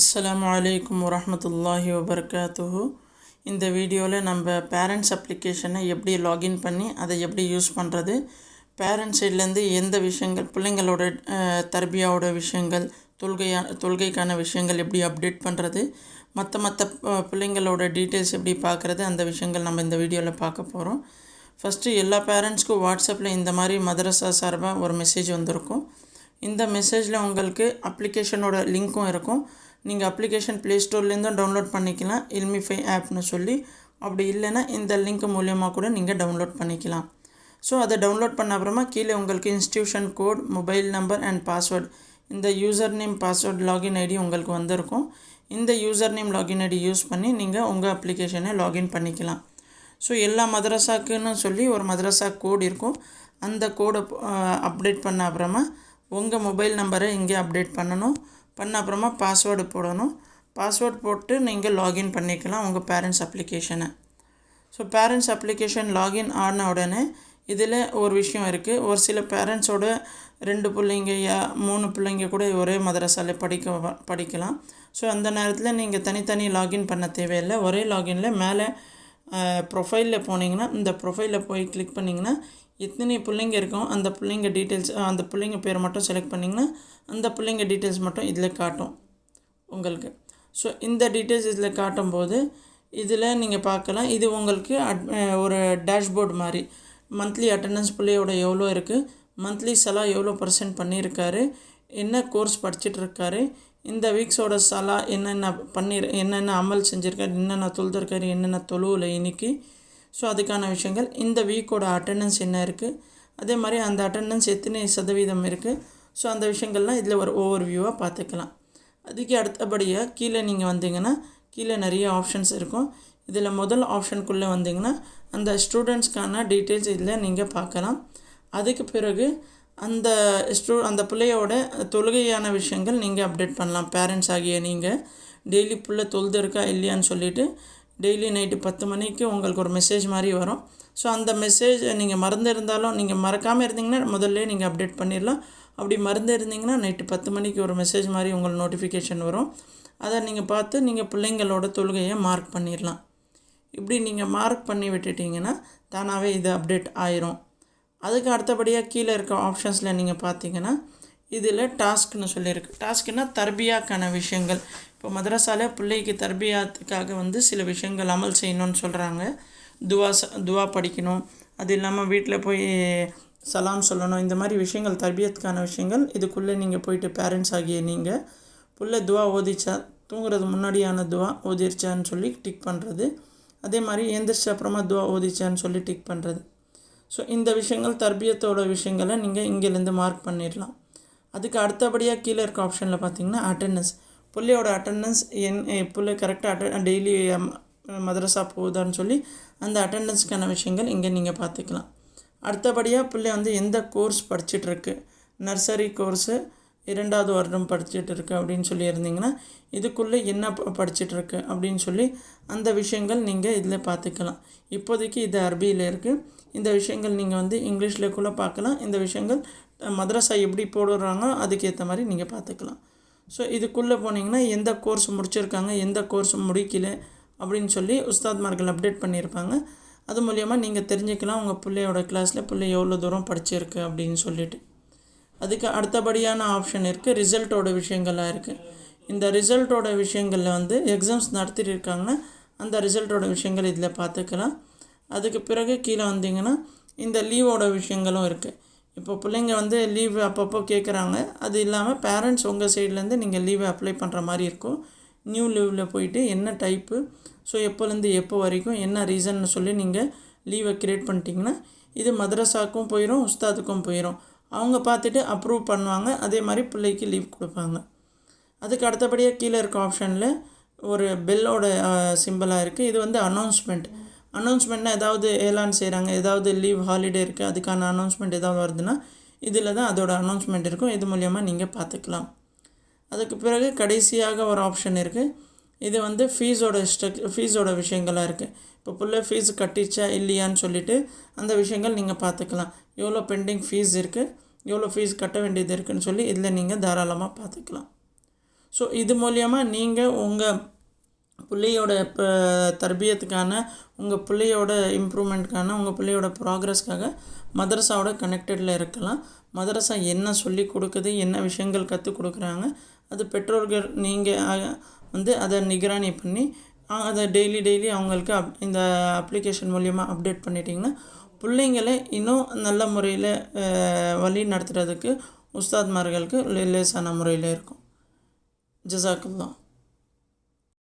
அஸ்லாம் வலைக்கம் வரமத்துல்லாஹி வபரகாத்துஹு. இந்த வீடியோவில் நம்ம பேரண்ட்ஸ் அப்ளிகேஷனை எப்படி லாகின் பண்ணி அதை எப்படி யூஸ் பண்ணுறது பேரண்ட்ஸ் சைட்லேருந்து எந்த விஷயங்கள் பிள்ளைங்களோட தர்பியாவோட விஷயங்கள் தொல்கையா தொல்கைக்கான விஷயங்கள் எப்படி அப்டேட் பண்ணுறது மற்ற மற்ற பிள்ளைங்களோட டீட்டெயில்ஸ் எப்படி பார்க்குறது அந்த விஷயங்கள் நம்ம இந்த வீடியோவில் பார்க்க போகிறோம் ஃபஸ்ட்டு எல்லா பேரண்ட்ஸ்க்கும் வாட்ஸ்அப்பில் இந்த மாதிரி மதரசா சார்பாக ஒரு மெசேஜ் வந்திருக்கும். இந்த மெசேஜில் உங்களுக்கு அப்ளிகேஷனோட லிங்க்கும் இருக்கும். நீங்கள் அப்ளிகேஷன் ப்ளே ஸ்டோர்லேருந்தும் டவுன்லோட் பண்ணிக்கலாம். இல்மிஃபை ஆப்னு சொல்லி. அப்படி இல்லைன்னா இந்த லிங்க் மூலியமாக கூட நீங்கள் டவுன்லோட் பண்ணிக்கலாம். ஸோ அதை டவுன்லோட் பண்ண அப்புறமா கீழே உங்களுக்கு institution code mobile number and password இந்த user name password login ID உங்களுக்கு வந்திருக்கும். இந்த user name login ID use பண்ணி நீங்கள் உங்கள் அப்ளிகேஷனை லாகின் பண்ணிக்கலாம். ஸோ எல்லா மதரசாக்குன்னு சொல்லி ஒரு மதரசா கோட் இருக்கும். அந்த கோடை அப்டேட் பண்ண அப்புறமா உங்கள் மொபைல் நம்பரை இங்கே அப்டேட் பண்ணணும். பண்ண அப்புறமா பாஸ்வேர்டு போடணும். பாஸ்வேர்ட் போட்டு நீங்கள் லாகின் பண்ணிக்கலாம் உங்கள் பேரண்ட்ஸ் அப்ளிகேஷனை ஸோ பேரண்ட்ஸ் அப்ளிகேஷன் லாகின் ஆன உடனே இதில் ஒரு விஷயம் இருக்குது ஒரு சில பேரண்ட்ஸோட ரெண்டு பிள்ளைங்க யா மூணு பிள்ளைங்க கூட ஒரே மதரசாவில் படிக்க வ- படிக்கலாம். ஸோ அந்த நேரத்தில் நீங்கள் தனித்தனி லாகின் பண்ண தேவையில்லை. ஒரே லாகினில் மேலே ப்ரொஃபைலில் போனீங்கன்னா இந்த ப்ரொஃபைலில் போய் கிளிக் பண்ணிங்கன்னா எத்தனை பிள்ளைங்க இருக்கோ அந்த பிள்ளைங்க டீட்டெயில்ஸ் அந்த பிள்ளைங்க பேர் மட்டும் செலக்ட் பண்ணிங்கன்னா அந்த பிள்ளைங்க டீட்டெயில்ஸ் மட்டும் இதில் காட்டும் உங்களுக்கு. ஸோ இந்த டீட்டெயில்ஸ் இதில் காட்டும்போது இதில் நீங்கள் பார்க்கலாம். இது உங்களுக்கு அட் ஒரு டேஷ்போர்ட் மாதிரி. மந்த்லி அட்டண்டன்ஸ் பிள்ளையோட எவ்வளோ இருக்குது மந்த்லி செலா எவ்வளோ பர்சன்ட் பண்ணியிருக்காரு? என்ன கோர்ஸ் படிச்சுட்டு இருக்காரு இந்த வீக்ஸோட சலா என்னென்ன பண்ணி என்னென்ன அமல் செஞ்சுருக்காரு என்னென்ன தொழுதுருக்காரு என்னென்ன தொழுவில் இன்னைக்கு? ஸோ அதுக்கான விஷயங்கள். இந்த வீக்கோட அட்டண்டன்ஸ் என்ன இருக்குது அதே மாதிரி அந்த அட்டண்டன்ஸ் எத்தனை சதவீதம் இருக்குது ஸோ அந்த விஷயங்கள்லாம் இதில் ஒரு ஓவர் வியூவாக பார்த்துக்கலாம் அதுக்கு அடுத்தபடியாக கீழே நீங்கள் வந்தீங்கன்னா கீழே நிறைய ஆப்ஷன்ஸ் இருக்கும். இதில் முதல் ஆப்ஷனுக்குள்ளே வந்தீங்கன்னா அந்த ஸ்டூடெண்ட்ஸ்க்கான டீட்டெயில்ஸ் இதில் நீங்கள் பார்க்கலாம் அதுக்கு பிறகு அந்த ஸ்டூ அந்த பிள்ளையோட தொழுகையான விஷயங்கள் நீங்கள் அப்டேட் பண்ணலாம். பேரண்ட்ஸ் ஆகிய நீங்கள் டெய்லி பிள்ளை தொழுது இருக்கா இல்லையான்னு சொல்லிட்டு டெய்லி நைட்டு பத்து மணிக்கு உங்களுக்கு ஒரு மெசேஜ் மாதிரி வரும். ஸோ அந்த மெசேஜ் நீங்கள் மறந்து இருந்தாலும் நீங்கள் மறக்காமல் இருந்தீங்கன்னா முதல்ல நீங்கள் அப்டேட் பண்ணிடலாம் அப்படி மறந்து இருந்தீங்கன்னா நைட்டு பத்து மணிக்கு ஒரு மெசேஜ் மாதிரி உங்களுக்கு நோட்டிஃபிகேஷன் வரும். அதை நீங்கள் பார்த்து நீங்கள் பிள்ளைங்களோட தொழுகையை மார்க் பண்ணிடலாம் இப்படி நீங்கள் மார்க் பண்ணி விட்டுட்டீங்கன்னா தானாகவே இது அப்டேட் ஆயிரும். அதுக்கு அடுத்தபடியாக கீழே இருக்க ஆப்ஷன்ஸில் நீங்கள் பார்த்தீங்கன்னா இதில் டாஸ்க்னு சொல்லியிருக்கு. டாஸ்க்குன்னா தர்பியாக்கான விஷயங்கள். இப்போ மதரசால பிள்ளைக்கு தர்பியாத்துக்காக வந்து சில விஷயங்கள் அமல் செய்யணும்னு சொல்கிறாங்க துவா ச- துவா படிக்கணும். அது இல்லாமல் வீட்டில் போய் சலாம் சொல்லணும். இந்த மாதிரி விஷயங்கள் தர்பியத்துக்கான விஷயங்கள் இதுக்குள்ளே நீங்கள் போயிட்டு பேரண்ட்ஸ் ஆகிய நீங்கள் புள்ள துவா ஓதிச்சா தூங்குறது முன்னாடியான துவா ஓதிருச்சான்னு சொல்லி டிக் பண்ணுறது அதே மாதிரி எந்திரிச்ச அப்புறமா துவா ஓதிச்சான்னு சொல்லி டிக் பண்ணுறது ஸோ இந்த விஷயங்கள் தர்பியத்தோட விஷயங்களை நீங்கள் இங்கேருந்து மார்க் பண்ணிடலாம் அதுக்கு அடுத்தபடியாக கீழே இருக்க ஆப்ஷனில் பார்த்தீங்கன்னா அட்டெண்டன்ஸ் பிள்ளையோட அட்டெண்டன்ஸ் என் பிள்ளை கரெக்டாக அட்ட டெய்லி மதரசா போகுதான்னு சொல்லி அந்த அட்டெண்டன்ஸ்க்கான விஷயங்கள் இங்கே நீங்கள் பார்த்துக்கலாம் அடுத்தபடியாக பிள்ளை வந்து எந்த கோர்ஸ் படிச்சுட்ருக்கு நர்சரி கோர்ஸு இரண்டாவது வருடம் படிச்சுட்டு இருக்கு அப்படின்னு சொல்லி இருந்தீங்கன்னா இதுக்குள்ளே என்ன ப- அப்படின்னு சொல்லி அந்த விஷயங்கள் நீங்கள் இதில் பார்த்துக்கலாம் இப்போதைக்கு இது அரபியில் இருக்குது இந்த விஷயங்கள் நீங்கள் வந்து இங்கிலீஷில் கூட பார்க்கலாம். இந்த விஷயங்கள் மதரசா எப்படி போடுறாங்க அதுக்கேற்ற மாதிரி நீங்கள் பார்த்துக்கலாம். ஸோ இதுக்குள்ளே போனீங்கன்னா எந்த கோர்ஸ் முடிச்சிருக்காங்க எந்த கோர்ஸ் முடிக்கல அப்படின்னு சொல்லி உஸ்தாத்மார்கள் அப்டேட் பண்ணியிருப்பாங்க. அது மூலயமா நீங்கள் தெரிஞ்சுக்கலாம் உங்கள் பிள்ளையோட கிளாஸில் பிள்ளை எவ்வளோ தூரம் படிச்சிருக்கு அப்படின்னு சொல்லிட்டு. அதுக்கு அடுத்தபடியான ஆப்ஷன் இருக்குது ரிசல்ட்டோட விஷயங்கள்லாம் இருக்குது இந்த ரிசல்ட்டோட விஷயங்களில் வந்து எக்ஸாம்ஸ் நடத்திட்டு இருக்காங்கன்னா அந்த ரிசல்ட்டோட விஷயங்கள் இதில் பார்த்துக்கலாம். அதுக்கு பிறகு கீழே வந்தீங்கன்னா இந்த லீவோட விஷயங்களும் இருக்குது இப்போ பிள்ளைங்க வந்து லீவ் அப்பப்போ கேட்குறாங்க அது இல்லாமல் பேரண்ட்ஸ் உங்கள் சைட்லேருந்து நீங்கள் லீவை அப்ளை பண்ணுற மாதிரி இருக்கும். நியூ லீவில் போயிட்டு என்ன டைப்பு ஸோ எப்போலேருந்து எப்போ வரைக்கும் என்ன ரீசன்னு சொல்லி நீங்கள் லீவை க்ரியேட் பண்ணிட்டீங்கன்னா இது மதரசாக்கும் போயிடும் உஸ்தாதுக்கும் போயிடும் அவங்க பார்த்துட்டு அப்ரூவ் பண்ணுவாங்க. அதே மாதிரி பிள்ளைக்கு லீவ் கொடுப்பாங்க. அதுக்கு அடுத்தபடியாக கீழே இருக்க ஆப்ஷனில் ஒரு பெல்லோட சிம்பிளாக இருக்குது இது வந்து அனௌன்ஸ்மெண்ட் அனௌன்ஸ்மெண்ட்னா ஏதாவது ஏலான் செய்கிறாங்க ஏதாவது லீவ் ஹாலிடே இருக்குது அதுக்கான அனௌன்ஸ்மெண்ட் ஏதாவது வருதுன்னா இதில் தான் அதோட அனௌன்ஸ்மெண்ட் இருக்கும். இது மூலியமாக நீங்கள் பார்த்துக்கலாம் அதுக்கு பிறகு கடைசியாக ஒரு ஆப்ஷன் இருக்குது இது வந்து ஃபீஸோட ஸ்ட்ரக் ஃபீஸோட விஷயங்களாக இருக்குது இப்போ பிள்ளை ஃபீஸ் கட்டிச்சா இல்லையான்னு சொல்லிட்டு அந்த விஷயங்கள் நீங்கள் பார்த்துக்கலாம் எவ்வளோ பெண்டிங் ஃபீஸ் இருக்குது எவ்வளோ ஃபீஸ் கட்ட வேண்டியது இருக்குதுன்னு சொல்லி இதில் நீங்கள் தாராளமாக பார்த்துக்கலாம் ஸோ இது மூலியமாக நீங்கள் உங்கள் பிள்ளையோட இப்போ தர்பியத்துக்கான உங்கள் பிள்ளையோட இம்ப்ரூவ்மெண்ட்க்கான உங்கள் பிள்ளையோட ப்ராக்ரஸ்க்காக மதரசாவோட கனெக்டடில் இருக்கலாம். மதரசா என்ன சொல்லி கொடுக்குது என்ன விஷயங்கள் கற்றுக் கொடுக்குறாங்க அது பெற்றோர்கள் நீங்கள் வந்து அதை நிகராணி பண்ணி அதை டெய்லி டெய்லி அவங்களுக்கு அப் இந்த அப்ளிகேஷன் மூலிமா அப்டேட் பண்ணிட்டிங்கன்னா பிள்ளைங்களை இன்னும் நல்ல முறையில் வழி நடத்துகிறதுக்கு உஸ்தாத்மார்களுக்கு லேசான முறையில் இருக்கும். ஜசாக்குல்லாம்